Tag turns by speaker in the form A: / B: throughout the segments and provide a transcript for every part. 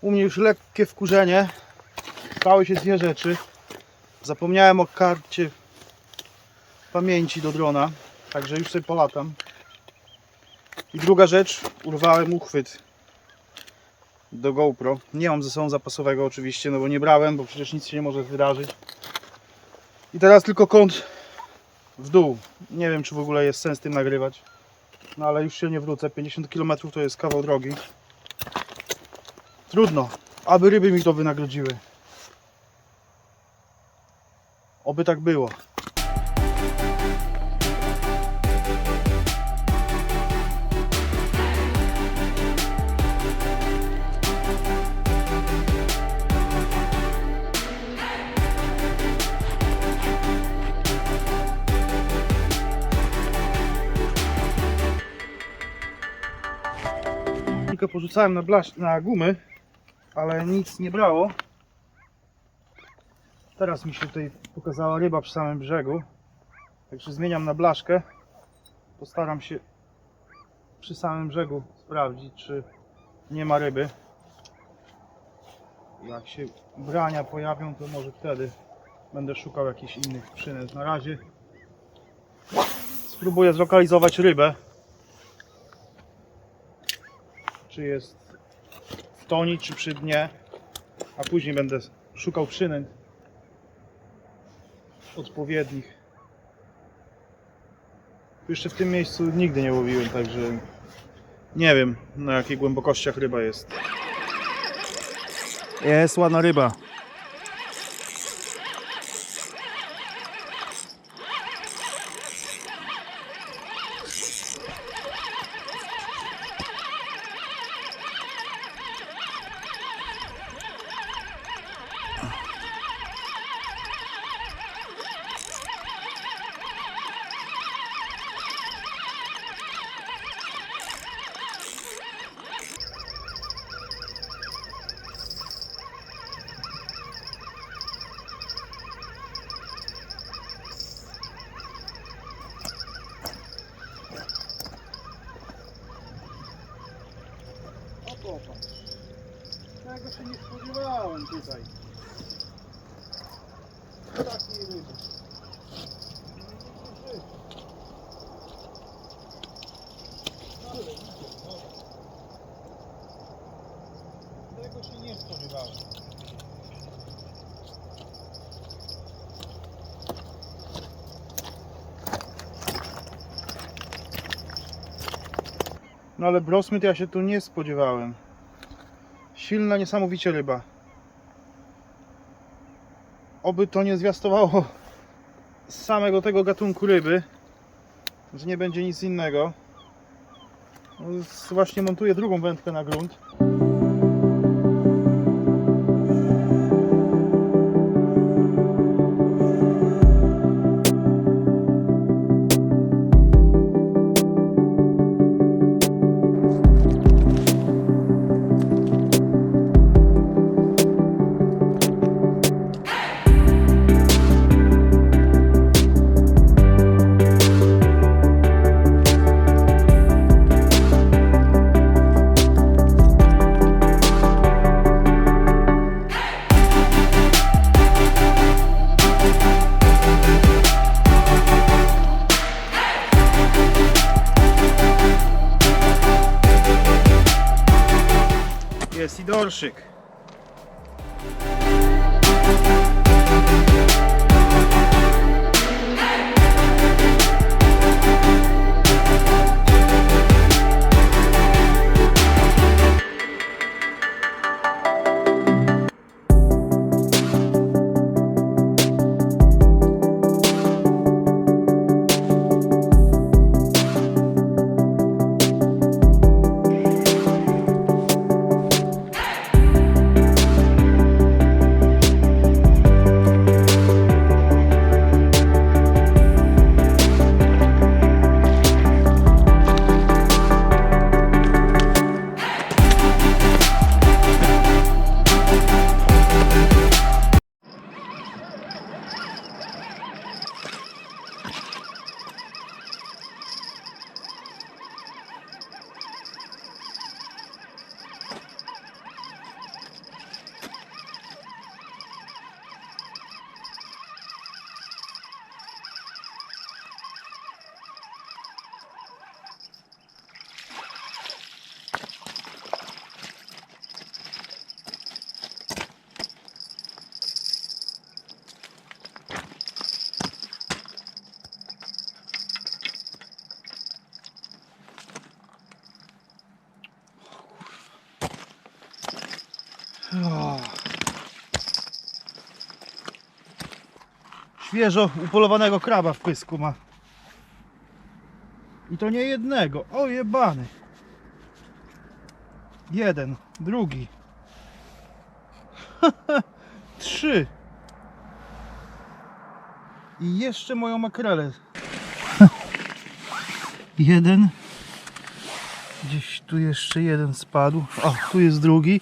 A: U mnie już lekkie wkurzenie. Stały się dwie rzeczy. Zapomniałem o karcie pamięci do drona, także już sobie polatam. I druga rzecz, urwałem uchwyt do GoPro. Nie mam ze sobą zapasowego oczywiście, no bo nie brałem, bo przecież nic się nie może wydarzyć. I teraz tylko kąt w dół. Nie wiem, czy w ogóle jest sens tym nagrywać. No ale już się nie wrócę. 50 km to jest kawał drogi. Trudno. Aby ryby mi to wynagrodziły. Oby tak było. Porzucałem na, blasz, na gumy, ale nic nie brało. Teraz mi się tutaj pokazała ryba przy samym brzegu. Także zmieniam na blaszkę. Postaram się przy samym brzegu sprawdzić, czy nie ma ryby. Jak się brania pojawią, to może wtedy będę szukał jakichś innych przynęt. Na razie spróbuję zlokalizować rybę. Czy jest w toni, czy przy dnie. A później będę szukał przynęt odpowiednich. Jeszcze w tym miejscu nigdy nie łowiłem, także nie wiem na jakich głębokościach ryba jest. Jest ładna ryba. Tutaj. Ryby. Tego się nie spodziewałem. No ale brosmyt ja się tu nie spodziewałem. Silna, niesamowicie ryba. Oby to nie zwiastowało samego tego gatunku ryby, że nie będzie nic innego. No, Właśnie montuję drugą wędkę na grunt. Jest i Świeżo upolowanego kraba w pysku ma. I to nie jednego. O jebany. Jeden, drugi. Trzy. I jeszcze moją makrelę. Jeden. Gdzieś tu jeszcze jeden spadł. O, tu jest drugi.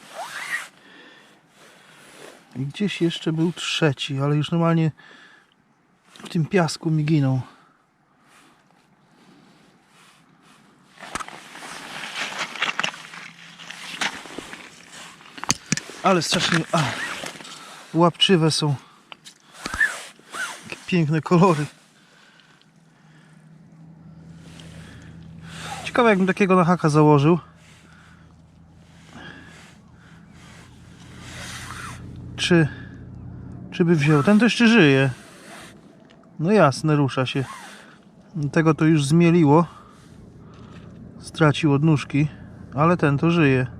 A: I gdzieś jeszcze był trzeci, ale już normalnie w tym piasku mi ginął. Ale strasznie a, łapczywe są. Jakie piękne kolory. Ciekawe jakbym takiego na haka założył. Czy, czy by wziął? Ten to jeszcze żyje. No jasne, rusza się. Tego to już zmieliło. Stracił odnóżki, ale ten to żyje.